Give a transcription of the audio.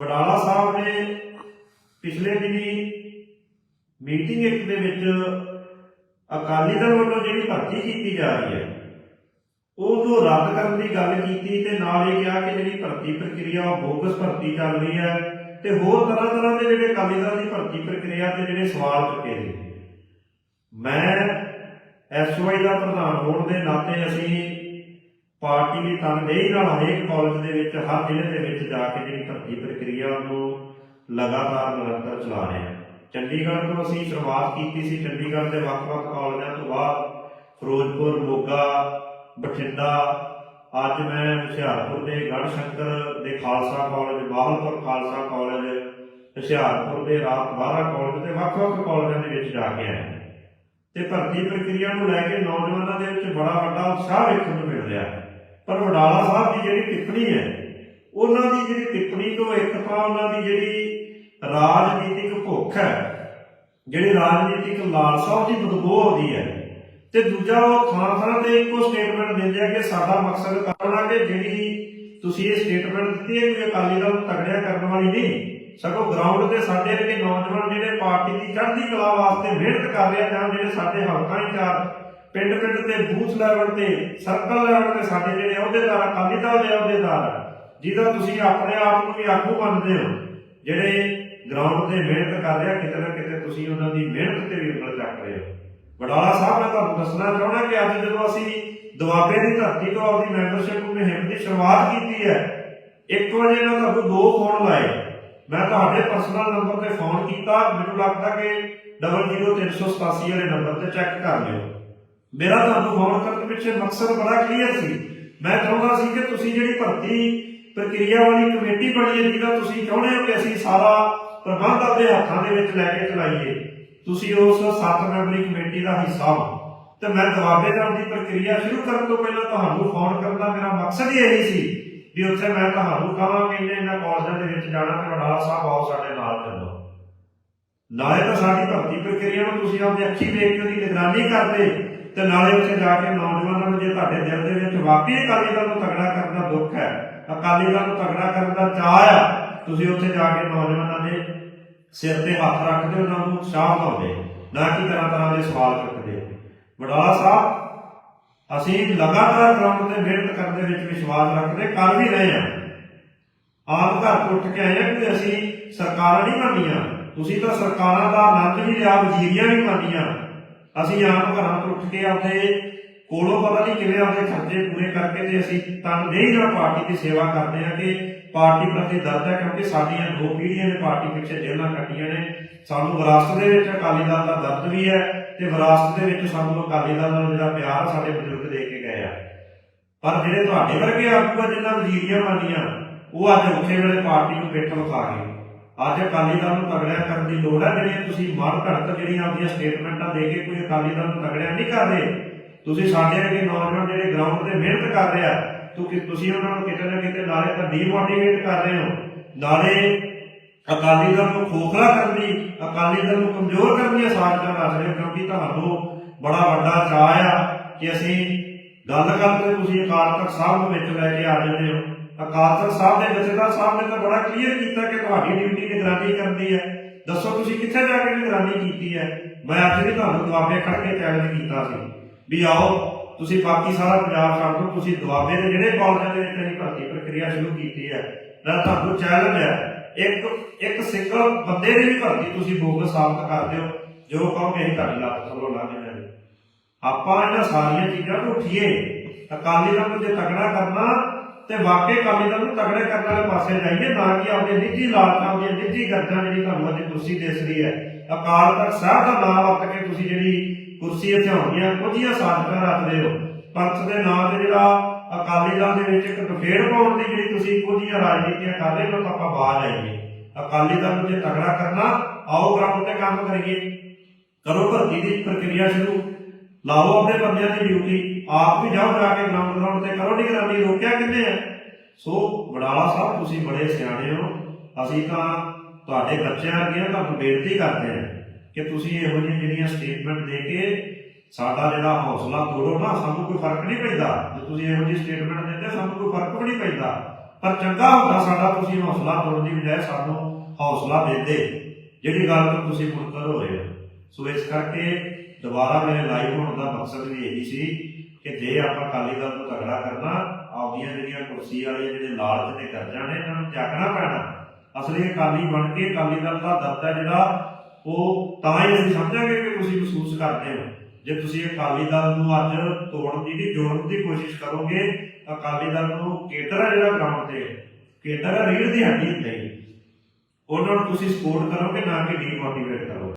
ਵਡਾਲਾ ਸਾਹਿਬ ਨੇ ਪਿਛਲੇ ਦਿਨੀ ਮੀਟਿੰਗ ਇੱਕ ਦੇ ਵਿੱਚ ਅਕਾਲੀ ਦਲ ਵੱਲੋਂ ਜਿਹੜੀ ਭਰਤੀ ਕੀਤੀ ਜਾ ਰਹੀ ਹੈ ਉਹਨੂੰ ਰੱਦ ਕਰਨ ਦੀ ਗੱਲ ਕੀਤੀ ਤੇ ਨਾਲ ਇਹ ਕਿਹਾ ਕਿ ਜਿਹੜੀ ਭਰਤੀ ਪ੍ਰਕਿਰਿਆ, ਉਹ ਬੋਗਸ ਭਰਤੀ ਚੱਲ ਰਹੀ ਹੈ ਤੇ ਹੋਰ ਤਰ੍ਹਾਂ ਤਰ੍ਹਾਂ ਦੇ ਜਿਹੜੇ ਅਕਾਲੀ ਦਲ ਦੀ ਭਰਤੀ ਪ੍ਰਕਿਰਿਆ ਤੇ ਜਿਹੜੇ ਸਵਾਲ ਚੁੱਕੇ ਨੇ। ਮੈਂ ਐਸਵਾਈ ਦਾ ਪ੍ਰਧਾਨ ਹੋਣ ਦੇ ਨਾਤੇ ਅਸੀਂ ਪਾਰਟੀ ਦੀ ਤਨਦੇਹੀ ਨਾਲ ਹਰੇਕ ਕਾਲਜ ਦੇ ਵਿੱਚ, ਹਰ ਜ਼ਿਲ੍ਹੇ ਦੇ ਵਿੱਚ ਜਾ ਕੇ ਜਿਹੜੀ ਭਰਤੀ ਪ੍ਰਕਿਰਿਆ ਨੂੰ ਲਗਾਤਾਰ ਨਿਰੰਤਰ ਚਲਾ ਰਹੇ ਹਾਂ। ਚੰਡੀਗੜ੍ਹ ਤੋਂ ਅਸੀਂ ਸ਼ੁਰੂਆਤ ਕੀਤੀ ਸੀ। ਚੰਡੀਗੜ੍ਹ ਦੇ ਵੱਖ-ਵੱਖ ਕਾਲਜਾਂ ਤੋਂ ਬਾਅਦ ਫਿਰੋਜ਼ਪੁਰ, ਮੋਗਾ, ਬਠਿੰਡਾ, ਅੱਜ ਮੈਂ ਹੁਸ਼ਿਆਰਪੁਰ ਦੇ ਗੜ੍ਹ ਸ਼ੰਕਰ ਦੇ ਖਾਲਸਾ ਕਾਲਜ ਬਾਹਲਪੁਰ ਖਾਲਸਾ ਕਾਲਜ ਹੁਸ਼ਿਆਰਪੁਰ ਦੇ ਰਾਤ ਬਾਰਾ ਕਾਲਜ ਤੇ ਵੱਖ-ਵੱਖ ਕਾਲਜਾਂ ਦੇ ਵਿੱਚ ਜਾ ਕੇ ਆਇਆ। ਤੇ ਭਰਤੀ ਪ੍ਰਕਿਰਿਆ ਨੂੰ ਲੈ ਕੇ ਨੌਜਵਾਨਾਂ ਦੇ ਵਿੱਚ ਬੜਾ ਵੱਡਾ ਉਤਸ਼ਾਹ ਵੇਖਣ ਨੂੰ ਮਿਲ ਰਿਹਾ। ਪਰ ਵਡਾਲਾ ਸਾਹਿਬ ਦੀ ਜਿਹੜੀ ਟਿੱਪਣੀ ਹੈ, ਉਹਨਾਂ ਦੀ ਜਿਹੜੀ ਟਿੱਪਣੀ ਤੋਂ ਇੱਕ ਤਾਂ ਉਹਨਾਂ ਦੀ ਜਿਹੜੀ ਰਾਜਨੀਤਿਕ ਭੁੱਖ ਹੈ, ਜਿਹੜੀ ਰਾਜਨੀਤਿਕ ਲਾਲਸਾ ਉਹਦੀ ਬਦਬੂ ਆਉਂਦੀ ਹੈ। ਤੇ ਦੂਜਾ ਉਹ ਥਾਂ ਥਾਂ ਤੇ ਇੱਕੋ ਸਟੇਟਮੈਂਟ ਦਿੰਦੇ ਆ ਕਿ ਸਾਡਾ ਮਕਸਦ ਕਰਨਾ ਕਿ ਜਿਹੜੀ ਤੁਸੀਂ ਇਹ ਸਟੇਟਮੈਂਟ ਦਿੱਤੀ ਹੈ ਕਿ ਅਕਾਲੀ ਦਲ ਨੂੰ ਤਗੜਿਆ ਕਰਨ ਵਾਲੀ ਨਹੀਂ ਸਗੋਂ ਗਰਾਊਂਡ ਤੇ ਸਾਡੇ ਵਰਗੇ ਨੌਜਵਾਨ ਜਿਹੜੇ ਪਾਰਟੀ ਦੀ ਚੜ੍ਹਦੀ ਕਲਾ ਵਾਸਤੇ ਮਿਹਨਤ ਕਰ ਰਹੇ ਜਾਂ ਜਿਹੜੇ ਸਾਡੇ ਹਲਕਾ ਇੰਚਾਰਜ, ਪਿੰਡ ਪਿੰਡ ਤੇ ਬੂਥ ਲੈਵਲ ਤੇ ਸਰਕਲ ਲੈਵਲ ਤੇ ਸਾਡੇ ਜਿਹੜੇ ਅਹੁਦੇਦਾਰ ਅਕਾਲੀ ਦਲ ਦੇ ਅਹੁਦੇਦਾਰ ਜਿਹਦਾ ਤੁਸੀਂ ਆਪਣੇ ਆਪ ਨੂੰ ਵੀ ਆਗੂ ਮੰਨਦੇ ਹੋ, ਜਿਹੜੇ ਗਰਾਊਂਡ ਤੇ ਮਿਹਨਤ ਕਰ ਰਹੇ ਕਿਤੇ ਨਾ ਕਿਤੇ ਤੁਸੀਂ ਉਹਨਾਂ ਦੀ ਮਿਹਨਤ ਤੇ ਵੀ ਉਂਗਲ ਚੱਕ ਰਹੇ ਹੋ। ਵਡਾਲਾ ਸਾਹਿਬ, ਮੈਂ ਤੁਹਾਨੂੰ ਦੱਸਣਾ ਚਾਹੁੰਦਾ ਕਿ ਅੱਜ ਜਦੋਂ ਅਸੀਂ ਦੁਆਬੇ ਦੀ ਧਰਤੀ ਤੋਂ ਆਪਦੀ ਮੈਂਬਰਸ਼ਿਪ ਮੁਹਿੰਮ ਦੀ ਸ਼ੁਰੂਆਤ ਕੀਤੀ ਹੈ 1 ਵਜੇ ਮੈਂ ਤੁਹਾਨੂੰ ਦੋ ਫੋਨ ਲਾਏ। ਮੈਂ ਤੁਹਾਡੇ ਪਰਸਨਲ ਨੰਬਰ ਤੇ ਫੋਨ ਕੀਤਾ, ਮੈਨੂੰ ਲੱਗਦਾ ਕਿ 00387 ਵਾਲੇ ਨੰਬਰ ਤੇ ਚੈੱਕ ਕਰ ਲਿਓ। ਮੇਰਾ ਤੁਹਾਨੂੰ ਫੋਨ ਕਰਨ ਪਿੱਛੇ ਮਕਸਦ ਬੜਾ ਕਲੀਅਰ ਸੀ। ਮੈਂ ਚਾਹੁੰਦਾ ਸੀ ਕਿ ਤੁਸੀਂ ਜਿਹੜੀ ਭਰਤੀ ਪ੍ਰਕਿਰਿਆ ਵਾਲੀ ਕਮੇਟੀ ਬਣੀ ਹੈ, ਜਿਹਦਾ ਤੁਸੀਂ ਚਾਹੁੰਦੇ ਹੋ ਕਿ ਅਸੀਂ ਸਾਰਾ ਪ੍ਰਬੰਧ ਆਪਣੇ ਹੱਥਾਂ ਦੇ ਵਿੱਚ ਲੈ ਕੇ ਚਲਾਈਏ, ਤੁਸੀਂ ਉਸ 7 ਮੈਂਬਰੀ ਕਮੇਟੀ ਦਾ ਹਿੱਸਾ ਹੋ। ਤੇ ਮੈਂ ਦਵਾਬੇ ਜਾਣ ਦੀ ਪ੍ਰਕਿਰਿਆ ਸ਼ੁਰੂ ਕਰਨ ਤੋਂ ਪਹਿਲਾਂ ਤੁਹਾਨੂੰ ਫੋਨ ਕਰਨ ਦਾ ਮੇਰਾ ਮਕਸਦ ਹੀ ਇਹੀ ਸੀ ਵੀ ਉੱਥੇ ਮੈਂ ਤੁਹਾਨੂੰ ਕਹਾਂ ਕਿ ਇਹਨਾਂ ਕਾਲਜਾਂ ਦੇ ਵਿੱਚ ਜਾਣਾ, ਤੇ ਵਡਾਲਾ ਸਾਹਿਬ ਆਓ ਸਾਡੇ ਨਾਲ ਚੱਲੋ। ਨਾਲੇ ਤਾਂ ਸਾਡੀ ਭਰਤੀ ਪ੍ਰਕਿਰਿਆ ਨੂੰ ਤੁਸੀਂ ਆਪਣੀ ਅੱਖੀ ਵੇਖ ਕੇ ਉਹਦੀ ਨਿਗਰਾਨੀ ਕਰਦੇ, ਤੇ ਨਾਲੇ ਉੱਥੇ ਜਾ ਕੇ ਨੌਜਵਾਨਾਂ ਨੂੰ ਜੇ ਤੁਹਾਡੇ ਦਿਲ ਦੇ ਵਿੱਚ ਵਾਕਈ ਅਕਾਲੀ ਦਲ ਨੂੰ ਤਗੜਾ ਕਰਨ ਦਾ ਦੁੱਖ ਹੈ, ਅਕਾਲੀ ਦਲ ਨੂੰ ਤਗੜਾ ਕਰਨ ਦਾ ਚਾਹ ਆ ਤੁਸੀਂ ਉੱਥੇ ਜਾ ਕੇ ਨੌਜਵਾਨਾਂ ਦੇ ਸਿਰ ਤੇ ਹੱਥ ਰੱਖਦੇ, ਉਹਨਾਂ ਨੂੰ ਉਤਸ਼ਾਹ ਦਿੰਦੇ ਨਾ ਕਿ ਤਰ੍ਹਾਂ ਤਰ੍ਹਾਂ ਦੇ ਸਵਾਲ ਚੁੱਕਦੇ। ਵਡਾਲਾ ਸਾਹਿਬ ਅਸੀਂ ਲਗਾਤਾਰ ਗਰਾਊਂਡ ਤੇ ਮਿਹਨਤ ਕਰਨ ਦੇ ਵਿੱਚ ਵਿਸ਼ਵਾਸ ਰੱਖਦੇ, ਕਰ ਵੀ ਰਹੇ ਹਾਂ। ਆਪ ਘਰ ਤੋਂ ਉੱਠ ਕੇ ਆਏ ਹਾਂ ਕਿ ਅਸੀਂ ਸਰਕਾਰਾਂ ਨਹੀਂ ਮੰਨੀਆਂ। ਤੁਸੀਂ ਤਾਂ ਸਰਕਾਰਾਂ ਦਾ ਆਨੰਦ ਵੀ ਲਿਆ, ਵਜ਼ੀਰੀਆਂ ਵੀ ਮੰਨੀਆਂ। ਅਸੀਂ ਆਪ ਘਰਾਂ ਤੋਂ ਉੱਠ ਕੇ ਆਪਦੇ ਕੋਲੋਂ ਪਤਾ ਨਹੀਂ ਕਿਵੇਂ ਆਪਦੇ ਖਰਚੇ ਪੂਰੇ ਕਰਕੇ ਤੇ ਅਸੀਂ ਤਨਦੇਹੀ ਨਾਲ ਪਾਰਟੀ ਦੀ ਸੇਵਾ ਕਰਦੇ ਹਾਂ ਕਿ ਪਾਰਟੀ ਪ੍ਰਤੀ ਦਰਦ ਹੈ ਕਿਉਂਕਿ ਸਾਡੀਆਂ ਦੋ ਪੀੜ੍ਹੀਆਂ ਨੇ ਪਾਰਟੀ ਪਿੱਛੇ ਜੇਲ੍ਹਾਂ ਕੱਟੀਆਂ ਨੇ। ਸਾਨੂੰ ਵਿਰਾਸਤ ਦੇ ਵਿੱਚ ਅਕਾਲੀ ਦਲ ਦਾ ਦਰਦ ਵੀ ਹੈ। ਤੇ ਵਿਰਾਸਤ ਦੇ ਵਿੱਚ ਸਾਨੂੰ ਅਕਾਲੀ ਦਲ ਨਾਲ ਜਿਹੜਾ ਪਿਆਰ ਸਾਡੇ ਬਜ਼ੁਰਗ ਦੇ ਕੇ ਗਏ ਆ। ਪਰ ਜਿਹੜੇ ਤੁਹਾਡੇ ਵਰਗੇ ਆਗੂ ਜਿਨ੍ਹਾਂ ਵਜ਼ੀਰੀਆਂ ਮੰਨੀਆਂ ਉਹ ਅੱਜ ਉੱਥੇ ਵੇਲੇ ਪਾਰਟੀ ਨੂੰ ਪਿੱਠ ਵਿਖਾ ਗਏ। ਅੱਜ ਅਕਾਲੀ ਦਲ ਨੂੰ ਤਗੜਿਆ ਕਰਨ ਦੀ ਲੋੜ ਹੈ ਜਿਹੜੀਆਂ ਤੁਸੀਂ ਮੜ ਘੜਤ ਜਿਹੜੀਆਂ ਆਪਣੀਆਂ ਸਟੇਟਮੈਂਟਾਂ ਦੇ ਕੇ ਕੋਈ ਅਕਾਲੀ ਦਲ ਨੂੰ ਤਗੜਿਆ ਨਹੀਂ ਕਰ ਰਹੇ। ਤੁਸੀਂ ਸਾਡੇ ਵਰਗੇ ਨੌਜਵਾਨ ਜਿਹੜੇ ਗਰਾਊਂਡ ਤੇ ਮਿਹਨਤ ਕਰ ਰਹੇ ਆ, ਤੁਸੀਂ ਉਹਨਾਂ ਨੂੰ ਕਿਤੇ ਨਾ ਕਿਤੇ ਨਾਲੇ ਤਾਂ ਡੀਮੋਟੀਵੇਟ ਕਰ ਰਹੇ ਹੋ। ਨਾਲੇ ਅਕਾਲੀ ਦਲ ਨੂੰ ਖੋਖਲਾ ਕਰਨ ਦੀ ਅਕਾਲੀ ਦਲ ਨੂੰ ਕਮਜ਼ੋਰ ਕਰਨ ਦੀਆਂ ਸਾਜ਼ਿਸ਼ਾਂ ਰਚ ਰਹੇ ਹੋ, ਕਿਉਂਕਿ ਤੁਹਾਨੂੰ ਬੜਾ ਵੱਡਾ ਚਾਅ ਆ ਕਿ ਅਸੀਂ ਗੱਲ ਕਰਦੇ ਤੁਸੀਂ ਅਕਾਲ ਤਖਤ ਸਾਹਿਬ ਨੂੰ ਵਿੱਚ ਲੈ ਕੇ ਆ ਜਾਂਦੇ ਹੋ। ਅਕਾਲ ਤਖਤ ਸਾਹਿਬ ਦੇ ਜਥੇਦਾਰ ਸਾਹਿਬ ਨੇ ਤਾਂ ਬੜਾ ਕਲੀਅਰ ਕੀਤਾ ਕਿ ਤੁਹਾਡੀ ਡਿਊਟੀ ਨਿਗਰਾਨੀ ਕਰਦੀ ਹੈ। ਦੱਸੋ ਤੁਸੀਂ ਕਿੱਥੇ ਜਾ ਕੇ ਨਿਗਰਾਨੀ ਕੀਤੀ ਹੈ? ਮੈਂ ਅੱਜ ਵੀ ਤੁਹਾਨੂੰ ਦੁਆਬੇ ਖੜ ਕੇ ਚੈਲੰਜ ਕੀਤਾ ਸੀ ਵੀ ਆਓ, ਤੁਸੀਂ ਬਾਕੀ ਸਾਰਾ ਪੰਜਾਬ ਛੱਡ ਦਿਓ, ਤੁਸੀਂ ਦੁਆਬੇ ਦੇ ਜਿਹੜੇ ਕਾਲਜਾਂ ਦੇ ਵਿੱਚ ਅਸੀਂ ਭਰਤੀ ਪ੍ਰਕਿਰਿਆ ਸ਼ੁਰੂ ਕੀਤੀ ਹੈ, ਮੈਂ ਤੁਹਾਨੂੰ ਚੈਲੰਜ ਹੈ ਇੱਕ ਇੱਕ ਸਿੰਗਲ ਬੰਦੇ ਦੀ ਵੀ ਭਰਤੀ ਤੁਸੀਂ ਬੋਗਸ ਸਾਬਤ ਕਰ ਦਿਓ, ਜੋ ਕਹੋਗੇ ਅਸੀਂ ਤੁਹਾਡੀ ਲੱਤ ਥੱਲੋਂ ਲਾ ਦੇਣਾ ਆਪਾਂ ਇਹਨਾਂ ਸਾਰੀਆਂ ਚੀਜ਼ਾਂ ਤੋਂ ਉੱਠੀਏ ਅਕਾਲੀ ਦਲ ਨੂੰ ਜੇ ਤਗੜਾ ਕਰਨਾ, ਤੇ ਵਾਕਈ ਅਕਾਲੀ ਦਲ ਨੂੰ ਤਗੜੇ ਕਰਨ ਵਾਲੇ ਪਾਸੇ ਜਾਈਏ ਨਾ ਕਿ ਆਪਣੇ ਨਿੱਜੀ ਲਾਲਚਾਂ ਦੀਆਂ, ਨਿੱਜੀ ਗਰਜਾਂ ਜਿਹੜੀ ਤੁਹਾਨੂੰ ਅੱਜ ਕੁਰਸੀ ਦਿਸ ਰਹੀ ਹੈ, ਅਕਾਲ ਤਖਤ ਸਾਹਿਬ ਦਾ ਨਾਮ ਵਰਤ ਕੇ ਤੁਸੀਂ ਜਿਹੜੀ ਕੁਰਸੀ ਇੱਥੇ ਹੋਣਗੀਆਂ ਕੁਝੀਆਂ ਸਾਜ਼ਿਸ਼ਾਂ ਰੱਖਦੇ ਹੋ। ਪੰਥ ਦੇ ਨਾਂ ਤੇ ਜਿਹੜਾ ਅਕਾਲੀ ਦਲ ਦੇ ਵਿੱਚ ਇੱਕ ਦਫੇੜ ਪਾਉਣ ਦੀ ਜਿਹੜੀ ਤੁਸੀਂ ਕੁਝੀਆਂ ਰਾਜਨੀਤੀਆਂ ਕਰ ਰਹੇ ਹੋ, ਤਾਂ ਆਪਾਂ ਬਾਹਰ ਆਈਏ। ਅਕਾਲੀ ਦਲ ਨੂੰ ਜੇ ਤਗੜਾ ਕਰਨਾ, ਆਓ ਗਰਾਊਂਡ ਤੇ ਕੰਮ ਕਰੀਏ। ਕਰੋ ਭਰਤੀ ਦੀ ਪ੍ਰਕਿਰਿਆ ਸ਼ੁਰੂ। ਲਾਓ ਆਪਣੇ ਬੰਦਿਆਂ ਦੀ ਡਿਊਟੀ। ਆਪ ਵੀ ਜਾਓ ਜਾ ਕੇ ਗਰਾਊਂਡ ਗਰਾਊਂਡ ਤੇ ਕਰੋ ਨਿਗਰਾਨੀ। ਰੋਕਿਆ ਕਿੰਨੇ ਆ? ਸੋ ਵਡਾਲਾ ਸਾਹਿਬ, ਤੁਸੀਂ ਬੜੇ ਸਿਆਣੇ ਹੋ। ਅਸੀਂ ਤਾਂ ਤੁਹਾਡੇ ਬੱਚਿਆਂ ਵਰਗੇ ਤੁਹਾਨੂੰ ਬੇਨਤੀ ਕਰਦੇ ਹਾਂ ਕਿ ਤੁਸੀਂ ਇਹੋ ਜਿਹੀਆਂ ਜਿਹੜੀਆਂ ਸਟੇਟਮੈਂਟ ਦੇ ਕੇ ਸਾਡਾ ਜਿਹੜਾ ਹੌਸਲਾ ਤੋੜੋ ਨਾ, ਸਾਨੂੰ ਕੋਈ ਫ਼ਰਕ ਨਹੀਂ ਪੈਂਦਾ। ਜੇ ਤੁਸੀਂ ਇਹੋ ਜਿਹੀ ਸਟੇਟਮੈਂਟ ਦਿੰਦੇ, ਸਾਨੂੰ ਕੋਈ ਫ਼ਰਕ ਵੀ ਨਹੀਂ ਪੈਂਦਾ। ਪਰ ਚੰਗਾ ਹੁੰਦਾ ਸਾਡਾ ਤੁਸੀਂ ਹੌਸਲਾ ਤੋੜਨ ਦੀ ਬਜਾਏ ਸਾਨੂੰ ਹੌਸਲਾ ਦਿੰਦੇ ਜਿਹੜੀ ਗੱਲ ਤੋਂ ਤੁਸੀਂ ਮੁਨਕਰ ਹੋ ਰਹੇ ਹੋ। ਸੋ ਇਸ ਕਰਕੇ ਦੁਬਾਰਾ ਮੇਰੇ ਲਾਈਵ ਹੋਣ ਦਾ ਮਕਸਦ ਵੀ ਇਹੀ ਸੀ ਕਿ ਜੇ ਆਪਾਂ ਅਕਾਲੀ ਦਲ ਨੂੰ ਤਗੜਾ ਕਰਨਾ, ਆਪਦੀਆਂ ਜਿਹੜੀਆਂ ਕੁਰਸੀ ਵਾਲੇ ਜਿਹੜੇ ਲਾਲਚ ਨੇ ਕਰਜ਼ਾ ਨੇ, ਇਹਨਾਂ ਨੂੰ ਤਿਆਗਣਾ ਪੈਣਾ। ਅਸਲੀ ਅਕਾਲੀ ਬਣ ਕੇ ਅਕਾਲੀ ਦਲ ਦਾ ਦਰਦ ਹੈ ਜਿਹੜਾ, ਉਹ ਤਾਂ ਹੀ ਅਸੀਂ ਸਮਝਾਂਗੇ ਕਿ ਤੁਸੀਂ ਮਹਿਸੂਸ ਕਰਦੇ ਹੋ। ਜੇ ਤੁਸੀਂ ਅਕਾਲੀ ਦਲ ਨੂੰ ਅੱਜ ਤੋੜਨ ਦੀ ਨਹੀਂ, ਜੋੜਨ ਦੀ ਕੋਸ਼ਿਸ਼ ਕਰੋਗੇ ਅਕਾਲੀ ਦਲ ਨੂੰ ਕੇਡਰ ਹੈ ਜਿਹੜਾ ਗਰਾਊਂਡ ਤੇ। ਕੇਡਰ ਰੀੜ ਦੀ ਹੱਡੀ ਹੁੰਦੀ ਉਹਨਾਂ ਨੂੰ ਤੁਸੀਂ ਸਪੋਰਟ ਕਰੋਗੇ, ਨਾ ਕਿ ਡੀਮੋਟੀਵੇਟ ਕਰੋਗੇ।